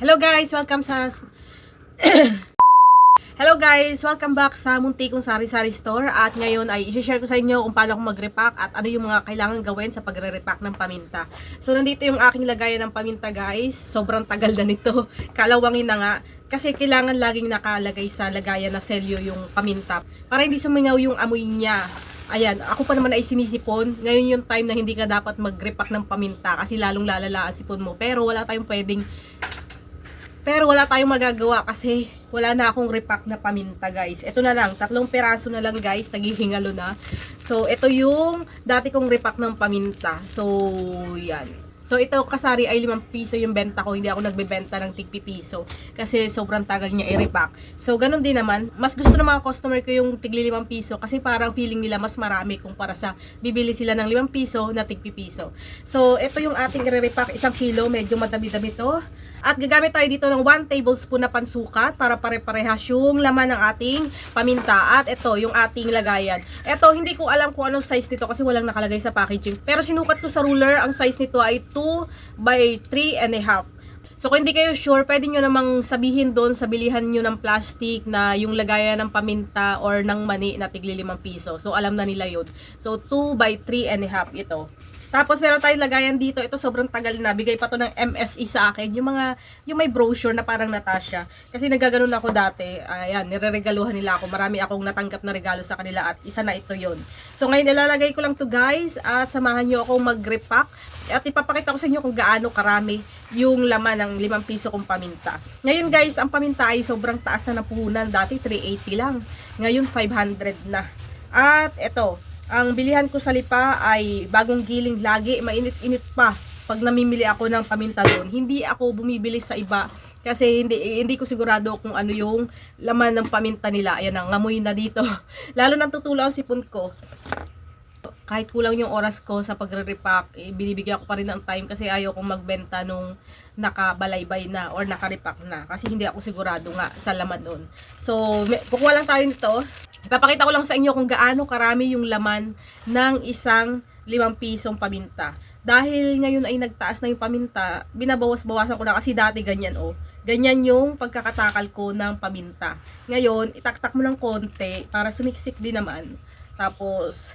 Hello guys, welcome sa Hello guys, welcome back sa Muntikong Sari Sari Store at ngayon ay i-share ko sa inyo kung paano ako mag-repack at ano yung mga kailangan gawin sa pagre-repack ng paminta. So nandito yung aking lagayan ng paminta guys, sobrang tagal na nito, kalawangin na nga kasi kailangan laging nakalagay sa lagayan na selyo yung paminta para hindi sumingaw yung amoy niya. Ayan, ako pa naman ay sinisipon. Ngayon yung time na hindi ka dapat mag-repack ng paminta kasi lalong lalala ang sipon mo. Pero wala tayong pwedeng pero wala tayong magagawa kasi wala na akong repack na paminta guys. Ito na lang, tatlong peraso na lang guys, naghihingalo na. So ito yung dati kong repack ng paminta. So yan. So ito kasari ay 5 piso yung benta ko, hindi ako nagbebenta ng tigpi piso kasi sobrang tagal niya i-repack. So ganun din naman, mas gusto ng mga customer ko yung tigli 5 piso kasi parang feeling nila mas marami kumpara sa bibili sila ng 5 piso na tigpi piso. So ito yung ating i-repack, isang kilo, medyo madami-dami to. At gagamit tayo dito ng 1 tablespoon na pansukat para pare-parehas yung laman ng ating paminta. At ito, yung ating lagayan. Ito, hindi ko alam kung anong size nito kasi walang nakalagay sa packaging. Pero sinukat ko sa ruler, ang size nito ay 2 by 3 and a half. So kung hindi kayo sure, pwede nyo namang sabihin doon sa bilihan nyo ng plastic na yung lagayan ng paminta or ng mani na tigli 5 piso. So alam na nila yun. So 2 by 3 and a half ito. Tapos meron tayong lagayan dito. Ito sobrang tagal na. Bigay pa to ng MSE sa akin. Yung mga, yung may brochure na parang Natasha. Kasi nagaganon ako dati. Ayan, nireregaluhan nila ako. Marami akong natanggap na regalo sa kanila at isa na ito yon So ngayon ilalagay ko lang to guys at samahan nyo ako mag-repack. At ipapakita ko sa inyo kung gaano karami yung laman ng 5 piso kong paminta. Ngayon guys, ang paminta ay sobrang taas na ng puhunan. Dati 380 lang. Ngayon 500 na. At ito, ang bilihan ko sa lipa ay bagong giling lagi, mainit-init pa. Pag namimili ako ng paminta doon, hindi ako bumibili sa iba kasi hindi hindi ko sigurado kung ano yung laman ng paminta nila. Ayan ang ngamoy na dito. Lalo nang tutulo ang sipon ko. Kahit kulang yung oras ko sa pagre-repack, eh, binibigyan ko pa rin ng time kasi ayaw kong magbenta nung nakabalaybay na or naka-repack na. Kasi hindi ako sigurado nga sa laman doon. So, kukuha lang tayo nito. Ipapakita ko lang sa inyo kung gaano karami yung laman ng isang 5 pisong paminta. Dahil ngayon ay nagtaas na yung paminta, binabawas-bawasan ko na kasi dati ganyan oh. Ganyan yung pagkakatakal ko ng paminta. Ngayon, itaktak mo ng konti para sumiksik din naman. Tapos,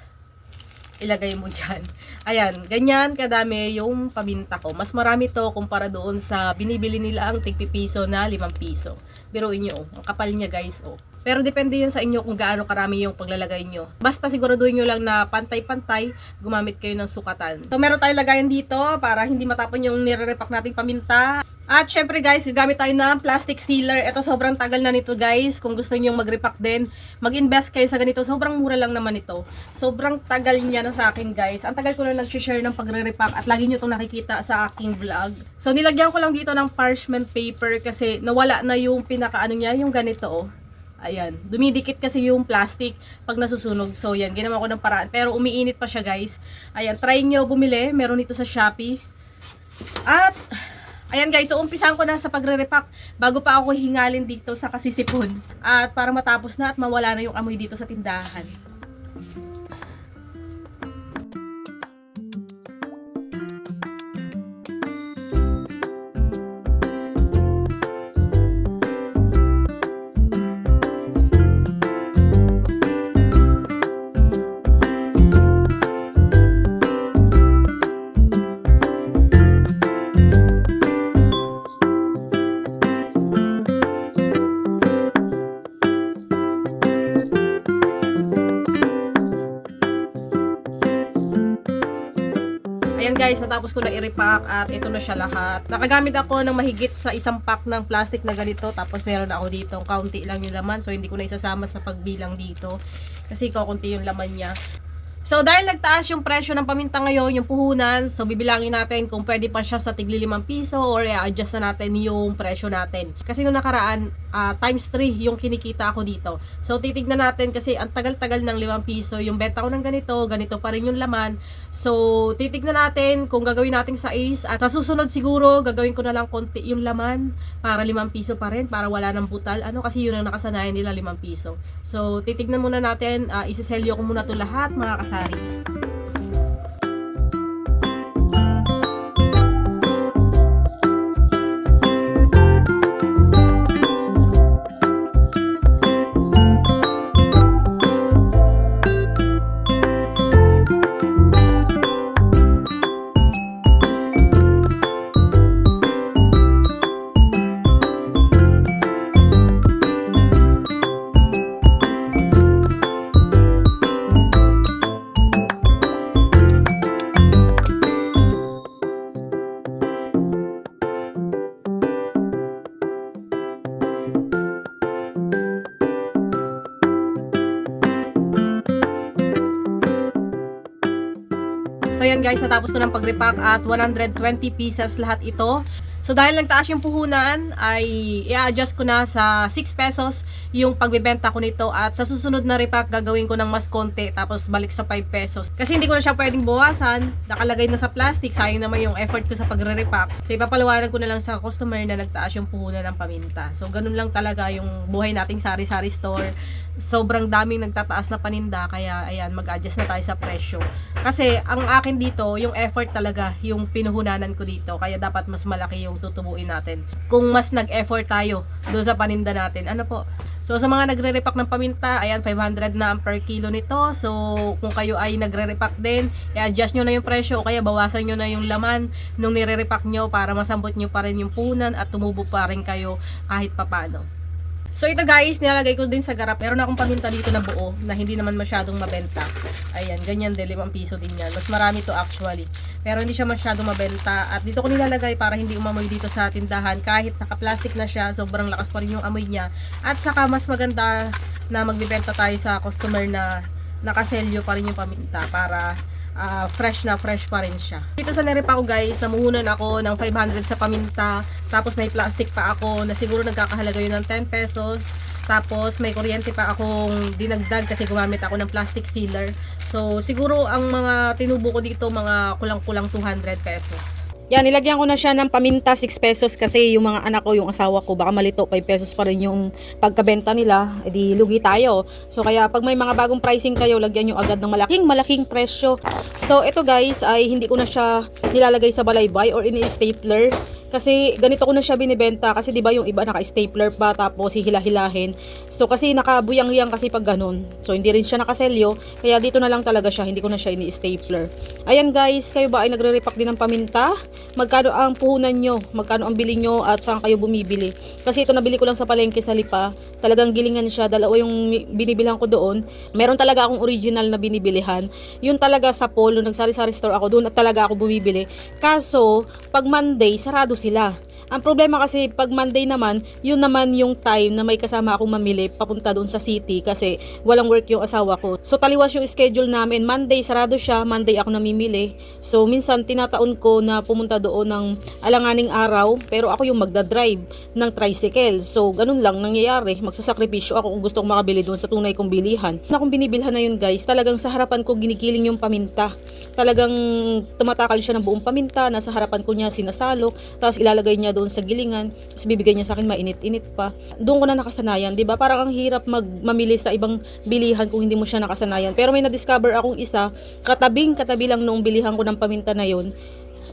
ilagay mo dyan. Ayan, ganyan kadami yung paminta ko. Mas marami to kumpara doon sa binibili nila ang tigpipiso na 5 piso. Biruin nyo, oh. ang kapal niya guys, oh. Pero depende yun sa inyo kung gaano karami yung paglalagay nyo. Basta siguraduhin nyo lang na pantay-pantay, gumamit kayo ng sukatan. So meron tayong lagayan dito para hindi matapon yung nire-repack nating paminta. At syempre guys, gagamit tayo ng plastic sealer. Ito sobrang tagal na nito guys. Kung gusto niyo mag-repack din, mag-invest kayo sa ganito. Sobrang mura lang naman ito. Sobrang tagal niya na sa akin guys. Ang tagal ko na nag-share ng pagre-repack at lagi niyo itong nakikita sa aking vlog. So nilagyan ko lang dito ng parchment paper kasi nawala na yung pinaka-ano niya, yung ganito oh. Ayan, dumidikit kasi yung plastic pag nasusunog. So yan, ginawa ko ng paraan. Pero umiinit pa siya guys. Ayan, try nyo bumili. Meron ito sa Shopee. At, ayan guys, so umpisan ko na sa pagre-repack bago pa ako hingalin dito sa kasisipon. At para matapos na at mawala na yung amoy dito sa tindahan. Ayan guys, natapos ko na i-repack at ito na siya lahat. Nakagamit ako ng mahigit sa isang pack ng plastic na ganito. Tapos meron ako dito, kaunti lang yung laman. So hindi ko na isasama sa pagbilang dito. Kasi kaunti yung laman niya. So dahil nagtaas yung presyo ng paminta ngayon, yung puhunan, so bibilangin natin kung pwede pa siya sa tigli 5 piso or i-adjust na natin yung presyo natin. Kasi nung nakaraan, ah, times 3 yung kinikita ako dito. So titignan natin kasi ang tagal-tagal ng 5 piso, yung benta ko ng ganito, ganito pa rin yung laman. So titignan natin kung gagawin natin sa Ace at sa susunod siguro gagawin ko na lang konti yung laman para 5 piso pa rin, para wala ng butal. Ano kasi yun ang nakasanayan nila 5 piso. So titignan muna natin, uh, isiselyo ko muna to lahat mga kasari. So yan guys, natapos ko ng pag-repack at 120 pieces lahat ito. So dahil nagtaas yung puhunan, ay i-adjust ko na sa 6 pesos yung pagbebenta ko nito at sa susunod na repack gagawin ko ng mas konti tapos balik sa 5 pesos. Kasi hindi ko na siya pwedeng bawasan, nakalagay na sa plastic, sayang naman yung effort ko sa pagre-repack. So ipapaliwanag ko na lang sa customer na nagtaas yung puhunan ng paminta. So ganun lang talaga yung buhay nating sari-sari store. Sobrang daming nagtataas na paninda kaya ayan mag-adjust na tayo sa presyo. Kasi ang akin dito, yung effort talaga yung pinuhunanan ko dito. Kaya dapat mas malaki yung tutubuin natin. Kung mas nag-effort tayo doon sa paninda natin. Ano po? So sa mga nagre-repack ng paminta, ayan 500 na ang per kilo nito. So kung kayo ay nagre-repack din, i-adjust nyo na yung presyo o kaya bawasan nyo na yung laman nung nire-repack nyo para masambot nyo pa rin yung punan at tumubo pa rin kayo kahit papano. So ito guys, nilalagay ko din sa garap. Meron akong paminta dito na buo na hindi naman masyadong mabenta. Ayan, ganyan din, 5 piso din yan. Mas marami to actually. Pero hindi siya masyadong mabenta. At dito ko nilalagay para hindi umamoy dito sa tindahan. Kahit naka-plastic na siya, sobrang lakas pa rin yung amoy niya. At saka mas maganda na magbibenta tayo sa customer na nakaselyo pa rin yung paminta para ah, fresh na fresh pa rin siya. Dito sa Nerepa ko guys, namuhunan ako ng 500 sa paminta. Tapos may plastic pa ako na siguro nagkakahalaga yun ng 10 pesos. Tapos may kuryente pa akong dinagdag kasi gumamit ako ng plastic sealer. So siguro ang mga tinubo ko dito mga kulang-kulang 200 pesos. Yan, nilagyan ko na siya ng paminta 6 pesos kasi yung mga anak ko, yung asawa ko, baka malito 5 pesos pa rin yung pagkabenta nila, edi lugi tayo. So kaya pag may mga bagong pricing kayo, lagyan nyo agad ng malaking malaking presyo. So ito guys ay hindi ko na siya nilalagay sa balaybay or ini-stapler kasi ganito ko na siya binibenta kasi 'di ba yung iba naka-stapler pa tapos hihila-hilahin. So kasi nakabuyang-yang kasi pag ganun. So hindi rin siya nakaselyo kaya dito na lang talaga siya, hindi ko na siya ini-stapler. Ayan guys, kayo ba ay nagre-repack din ng paminta? Magkano ang puhunan nyo? Magkano ang bili nyo at saan kayo bumibili? Kasi ito nabili ko lang sa palengke sa Lipa. Talagang gilingan siya, dalawa yung binibilhan ko doon. Meron talaga akong original na binibilihan. Yun talaga sa Polo, nagsari-sari store ako, doon at talaga ako bumibili. Kaso, pag Monday, sarado sila. Ang problema kasi pag Monday naman, yun naman yung time na may kasama akong mamili papunta doon sa city kasi walang work yung asawa ko. So taliwas yung schedule namin. Monday sarado siya, Monday ako namimili. So minsan tinataon ko na pumunta doon ng alanganing araw pero ako yung magdadrive ng tricycle. So ganun lang nangyayari. Magsasakripisyo ako kung gusto kong makabili doon sa tunay kong bilihan. Na kung binibilhan na yun guys, talagang sa harapan ko ginigiling yung paminta. Talagang tumatakal siya ng buong paminta, nasa harapan ko niya sinasalok, tapos ilalagay niya doon sa gilingan, tapos bibigay niya sa akin mainit-init pa. Doon ko na nakasanayan, 'di ba? Parang ang hirap magmamili sa ibang bilihan kung hindi mo siya nakasanayan. Pero may na-discover akong isa, katabing katabi lang nung bilihan ko ng paminta na yun.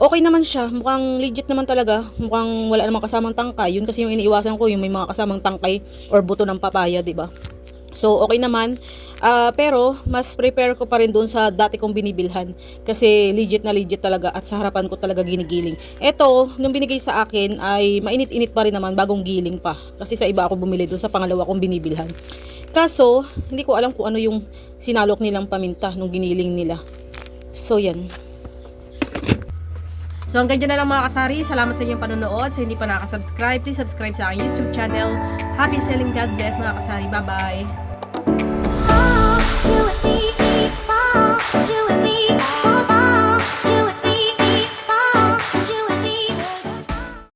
Okay naman siya, mukhang legit naman talaga. Mukhang wala namang kasamang tangkay. Yun kasi yung iniiwasan ko, yung may mga kasamang tangkay or buto ng papaya, 'di ba? So, okay naman. Ah, pero, mas prepare ko pa rin doon sa dati kong binibilhan. Kasi legit na legit talaga at sa harapan ko talaga ginigiling. Ito, nung binigay sa akin ay mainit-init pa rin naman bagong giling pa. Kasi sa iba ako bumili doon sa pangalawa kong binibilhan. Kaso, hindi ko alam kung ano yung sinalok nilang paminta nung giniling nila. So, yan. So hanggang dyan na lang mga kasari. Salamat sa inyong panonood. Sa hindi pa nakasubscribe, please subscribe sa aking YouTube channel. Happy selling God bless mga kasari. Bye-bye! You and me.